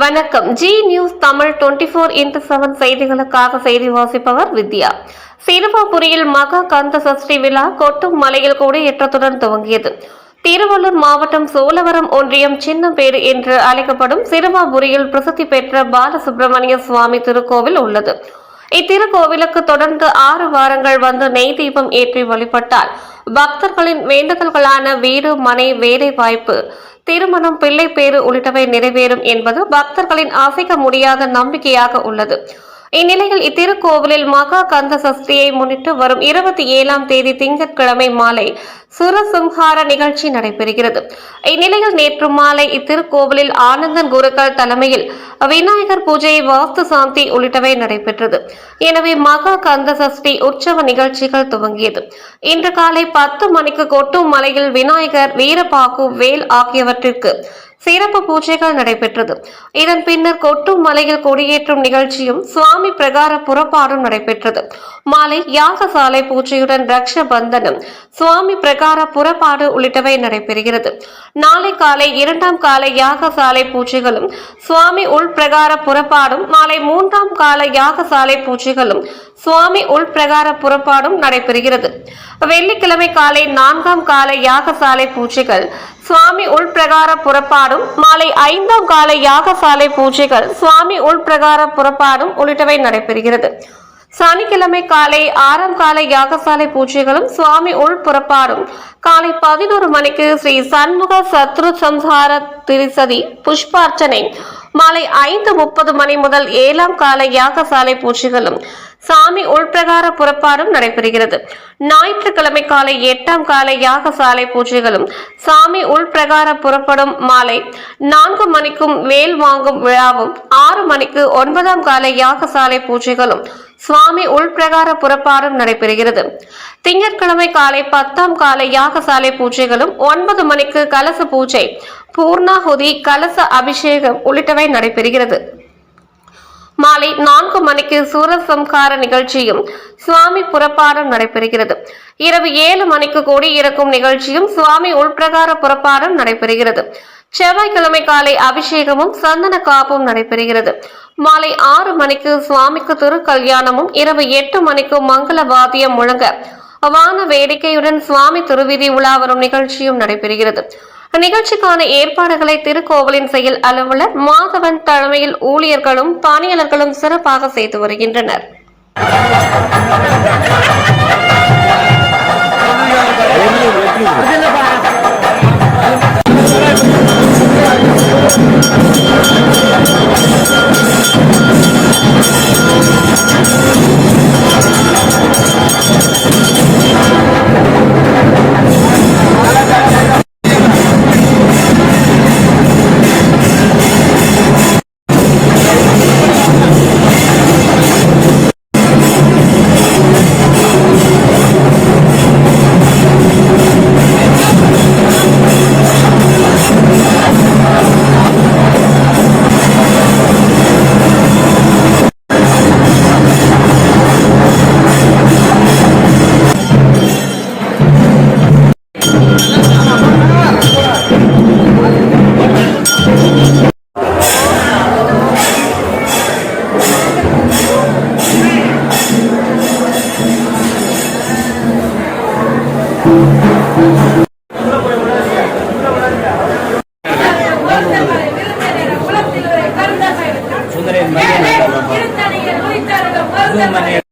வணக்கம். Zee news Tamil twenty four into seven செய்திகளுக்காக செய்தி வாசிப்பவர் வித்யா. சிறுவாபுரியில் மகா கந்த சஷ்டி விழா கொட்டும் மலையில் கூட ஏற்றத்துடன் துவங்கியது. திருவள்ளூர் மாவட்டம் சோழவரம் ஒன்றியம் சின்னப்பேடு என்று அழைக்கப்படும் சிறுவாபுரியில் பிரசித்தி பெற்ற பாலசுப்பிரமணிய சுவாமி திருக்கோவில் உள்ளது. இத்திருக்கோவிலுக்கு தொடர்ந்து ஆறு வாரங்கள் வந்து நெய் தீபம் ஏற்றி வழிபட்டால் பக்தர்களின் வேண்டுதல்களான வீடு மனை வேலை வாய்ப்பு திருமணம் பிள்ளை பேறு உள்ளிட்டவை நிறைவேறும் என்பது பக்தர்களின் அசைக்க முடியாத நம்பிக்கையாக உள்ளது. இந்நிலையில் இத்திருக்கோவிலில் மகா கந்த சஷ்டியை முன்னிட்டு வரும் இருபத்தி ஏழாம் தேதி திங்கட்கிழமை மாலை சுரசம்ஹார நிகழ்ச்சி நடைபெறுகிறது. இந்நிலையில் நேற்று மாலை இத்திருக்கோவிலில் ஆனந்தன் குருக்கள் தலைமையில் விநாயகர் பூஜை வாஸ்து சாந்தி உள்ளிட்டவை நடைபெற்றது. எனவே மகா கந்த சஷ்டி உற்சவ நிகழ்ச்சிகள் துவங்கியது. இன்று காலை பத்து மணிக்கு கொட்டும் மலையில் விநாயகர் வீரபாகு வேல் ஆகியவற்றிற்கு சிறப்பு பூஜைகள் நடைபெற்றது. இதன் பின்னர் கொட்டும் மலையில் கொடியேற்றும் நிகழ்ச்சியும் சுவாமி பிரகார புறப்பாடும் நடைபெற்றது. மாலை யாகசாலை பூஜையுடன் ரக்ஷ பந்தனம் சுவாமி பிரகார புறப்பாடு உள்ளிட்டவை நடைபெறுகிறது. நாளை காலை இரண்டாம் கால யாகசாலை பூஜைகளும் சுவாமி உள் பிரகார புறப்பாடும் மாலை மூன்றாம் கால யாகசாலை பூஜைகளும் சுவாமி உள் பிரகார புறப்பாடும் நடைபெறுகிறது. வெள்ளிக்கிழமை காலை நான்காம் கால யாகசாலை பூஜைகள். சுவாமி உள்பிரகார புறப்பாடும் மாலை ஐந்தாம் கால யாகசாலை பூஜைகள் சுவாமி உள்பிரகார புறப்பாடும் உள்ளிட்டவை நடைபெறுகிறது. சனிக்கிழமை காலை ஆறாம் கால யாகசாலை பூஜைகளும் சுவாமி உள் புறப்பாடும் காலை பதினோரு மணிக்கு ஸ்ரீ சண்முக சத்ரு சம்சார திரிசதி புஷ்பார்ச்சனை. மாலை ஐந்து முப்பது மணி முதல் ஏழாம் கால யாகசாலை பூஜைகளும் சாமி உள்பிரகார புறப்பாடும் நடைபெறுகிறது. ஞாயிற்றுக்கிழமை காலை எட்டாம் காலை யாக சாலை பூஜைகளும் சாமி உள்பிரகார புறப்படும் மாலை நான்கு மணிக்கும் வேல் வாங்கும் விழாவும் ஆறு மணிக்கு ஒன்பதாம் காலை யாக சாலை பூஜைகளும் சுவாமி உள்பிரகார புறப்பாடும் நடைபெறுகிறது. திங்கட்கிழமை காலை பத்தாம் கால யாகசாலை பூஜைகளும் ஒன்பது மணிக்கு கலச பூஜை பூர்ணாகுதி கலச அபிஷேகம் உள்ளிட்டவை நடைபெறுகிறது. மாலை நான்கு மணிக்கு சூரசம்ஹார நிகழ்ச்சியும் சுவாமி புறப்பாடம் நடைபெறுகிறது. இரவு ஏழு மணிக்கு கூடி இறக்கும் நிகழ்ச்சியும் சுவாமி உள்பிரகார புறப்பாடம் நடைபெறுகிறது. செவ்வாய்க்கிழமை காலை அபிஷேகமும் சந்தன காப்பும் நடைபெறுகிறது. மாலை ஆறு மணிக்கு சுவாமிக்கு திருக்கல்யாணமும் இரவு எட்டு மணிக்கு மங்கள வாத்தியம் முழங்க வான வேடிக்கையுடன் சுவாமி திருவிதி உலா வரும் நிகழ்ச்சியும் நடைபெறுகிறது. நிகழ்ச்சிக்கான ஏற்பாடுகளை திருக்கோவிலின் செயல் அலுவலர் மாதவன் தலைமையில் ஊழியர்களும் பணியாளர்களும் சிறப்பாக செய்து வருகின்றனர். சுந்தரேன் மணி